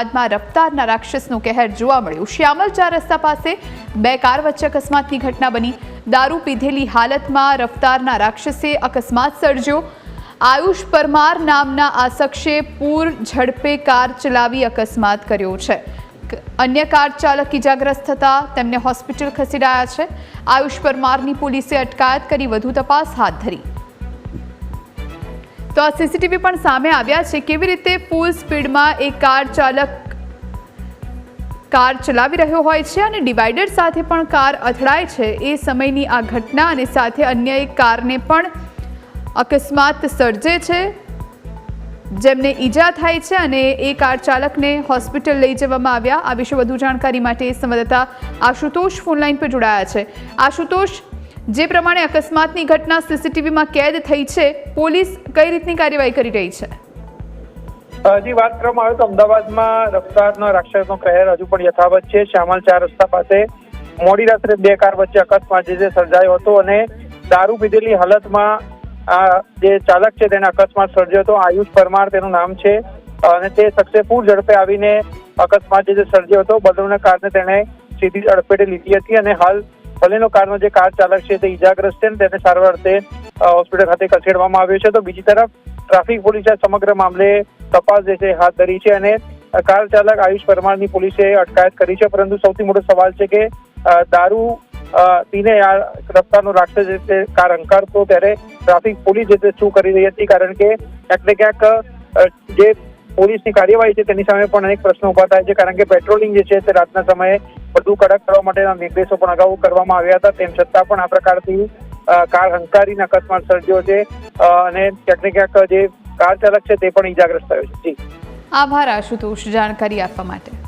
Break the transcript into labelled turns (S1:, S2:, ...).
S1: બાદમાં રફતારના રાક્ષસનું કહેર જોવા મળ્યું. શ્યામલ ચાર રસ્તા પાસે બે કાર વચ્ચે અકસ્માતની ઘટના બની. દારૂ પીધેલી હાલતમાં રફતારના રાક્ષસે અકસ્માત સર્જ્યો. આયુષ પરમાર નામના આ શખ્સે પૂર ઝડપે કાર ચલાવી અકસ્માત કર્યો છે. અન્ય કાર ચાલક ઇજાગ્રસ્ત થતા તેમને હોસ્પિટલ ખસેડાયા છે. આયુષ પરમારની પોલીસે અટકાયત કરી વધુ તપાસ હાથ ધરી. તો આ સીસીટીવી પણ સામે આવ્યા છે. કેવી રીતે ફૂલ સ્પીડમાં એક કાર ચાલક કાર ચલાવી રહ્યો હોય છે અને ડિવાઈડર સાથે પણ કાર અથડાય છે? એ સમયની આ ઘટના અને સાથે અન્ય એક કારને પણ અકસ્માત સર્જે છે, જેમને ઈજા થાય છે અને એ કાર ચાલકને હોસ્પિટલ લઈ જવામાં આવ્યા. આ વિશે વધુ જાણકારી માટે સંવાદદાતા આશુતોષ ફોનલાઈન પર જોડાયા છે. આશુતોષ જે પ્રમાણે અકસ્માતની ઘટના સીસીટીવીમાં કેદ થઈ છે, પોલીસ કઈ રીતની કાર્યવાહી કરી રહી છે?
S2: હજી વાત કરવામાં આવે તો અમદાવાદમાં રફતારનો, રાક્ષસનો કહેર હજુ પણ યથાવત છે. શ્યામલ ચાર રસ્તા પાસે મોડી રાત્રે બે કાર વચ્ચે અકસ્માત જે સર્જાયો હતો અને દારૂ પીધેલી હાલતમાં આ જે ચાલક છે તેને અકસ્માત સર્જ્યો હતો. આયુષ પરમાર તેનું નામ છે અને તે પૂર ઝડપે આવીને અકસ્માત જે સર્જ્યો હતો. બદલને કારણે તેણે સીધી અડફેટે લીધી હતી અને હાલ ભલેનો કારનો જે કાર ચાલક છે તે ઈજાગ્રસ્ત છે તેને સારવાર અર્થે હોસ્પિટલ ખાતે ખસેડવામાં આવ્યો છે. તો બીજી તરફ, ટ્રાફિક પોલીસે સમગ્ર મામલે તપાસ જે છે હાથ ધરી છે અને કાર ચાલક આયુષ પરમારની પોલીસે અટકાયત કરી છે. પરંતુ સૌથી મોટો સવાલ છે કે દારૂ પીને આ રસ્તાનો રાખશે જે તે કાર અંકારતો ત્યારે ટ્રાફિક પોલીસ જે તે શું કરી રહી હતી? કારણ કે ક્યાંક ને ક્યાંક જે પોલીસની કાર્યવાહી છે, તેની સામે પણ અનેક પ્રશ્નો ઊભા થાય છે, કારણ કે પેટ્રોલિંગ જે છે તે રાતના સમયે વધુ કડક કરવા માટેના નિર્દેશો પણ અગાઉ કરવામાં આવ્યા હતા. તેમ છતાં પણ આ પ્રકારથી કાર હંકારીને અકસ્માત સર્જ્યો છે અને ક્યાંક ક્યાંક જે કાર ચાલક છે તે પણ ઈજાગ્રસ્ત થયો છે. જી.
S1: આભાર આશુતોષ, જાણકારી આપવા માટે.